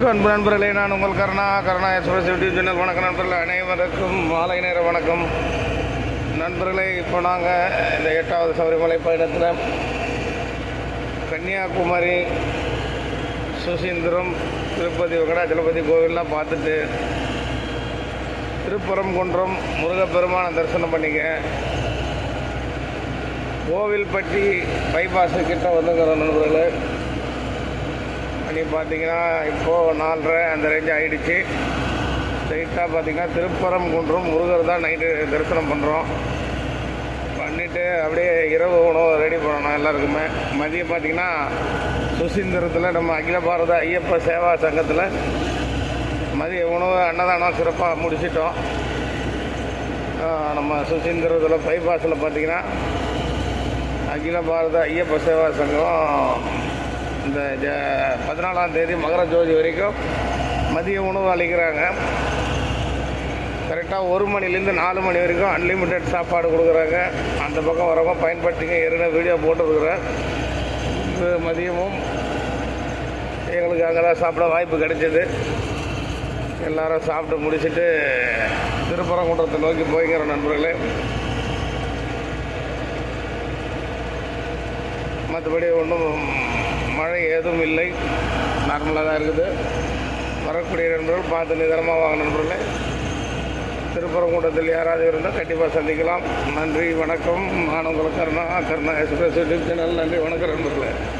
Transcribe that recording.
அன்பு நண்பர்களே நான் உங்கள் Karuna Karuna express YouTube channel. வணக்கம் நண்பர்களே அனைவருக்கும் மாலை நேர வணக்கம். நண்பர்களே இப்போ நாங்கள் இந்த எட்டாவது சபரிமலை பயணத்தில் கன்னியாகுமரி சுசீந்திரம் திருப்பதி வெங்கடாச்சலபதி கோவில்லாம் பார்த்துட்டு திருப்பரங்குன்றம் முருகப்பெருமானை தரிசனம் பண்ணிங்க கோவில்பட்டி பைபாஸு கிட்ட வந்துங்கிறோம் நண்பர்களே. மணி பார்த்தீங்கன்னா இப்போது நாலரை அந்த ரேஞ்ச் ஆகிடுச்சு ஸ்ட்ரைட்டாக பார்த்தீங்கன்னா திருப்பரங்குன்றம் முருகர் தான் நைட்டு தரிசனம் பண்ணுறோம் பண்ணிவிட்டு அப்படியே இரவு உணவு ரெடி பண்ணணும் எல்லாருக்குமே. மதியம் பார்த்திங்கன்னா சுசீந்திரத்தில் நம்ம அகில பாரத ஐயப்ப சேவா சங்கத்தில் மதிய உணவு அன்னதானம் சிறப்பாக முடிச்சிட்டோம். நம்ம சுசீந்திரத்தில் பைபாஸில் பார்த்திங்கன்னா அகில பாரத ஐயப்ப சேவா சங்கம் இந்த ஜ பதினாலாம் தேதி மகர ஜோதி வரைக்கும் மதிய உணவு அளிக்கிறாங்க. கரெக்டாக ஒரு மணிலேருந்து நாலு மணி வரைக்கும் அன்லிமிட்டெட் சாப்பாடு கொடுக்குறாங்க. அந்த பக்கம் வரவங்க பயன்படுத்திங்க ஏற்கனவே வீடியோ போட்டுருக்குறேன். இது மதியமும் எங்களுக்கு அங்கே தான் சாப்பிட வாய்ப்பு கிடைச்சிது. எல்லாரும் சாப்பிட்டு முடிச்சுட்டு திருப்பரங்குன்றத்தை நோக்கி போய்க்கிற நண்பர்களே. மற்றபடி ஒன்றும் மழை ஏதும் இல்லை. நார்மலாக தான் இருக்குது. வரக்கூடிய நண்பர்கள் பார்த்து நிதானமாக வாங்க நண்பர்களே. திருப்பரங்குன்றத்தில் யாராவது இருந்தால் கண்டிப்பாக சந்திக்கலாம். நன்றி வணக்கம். நான் உங்களுக்கு Karuna Karuna express YouTube channel. நன்றி வணக்கம் நண்பர்களே.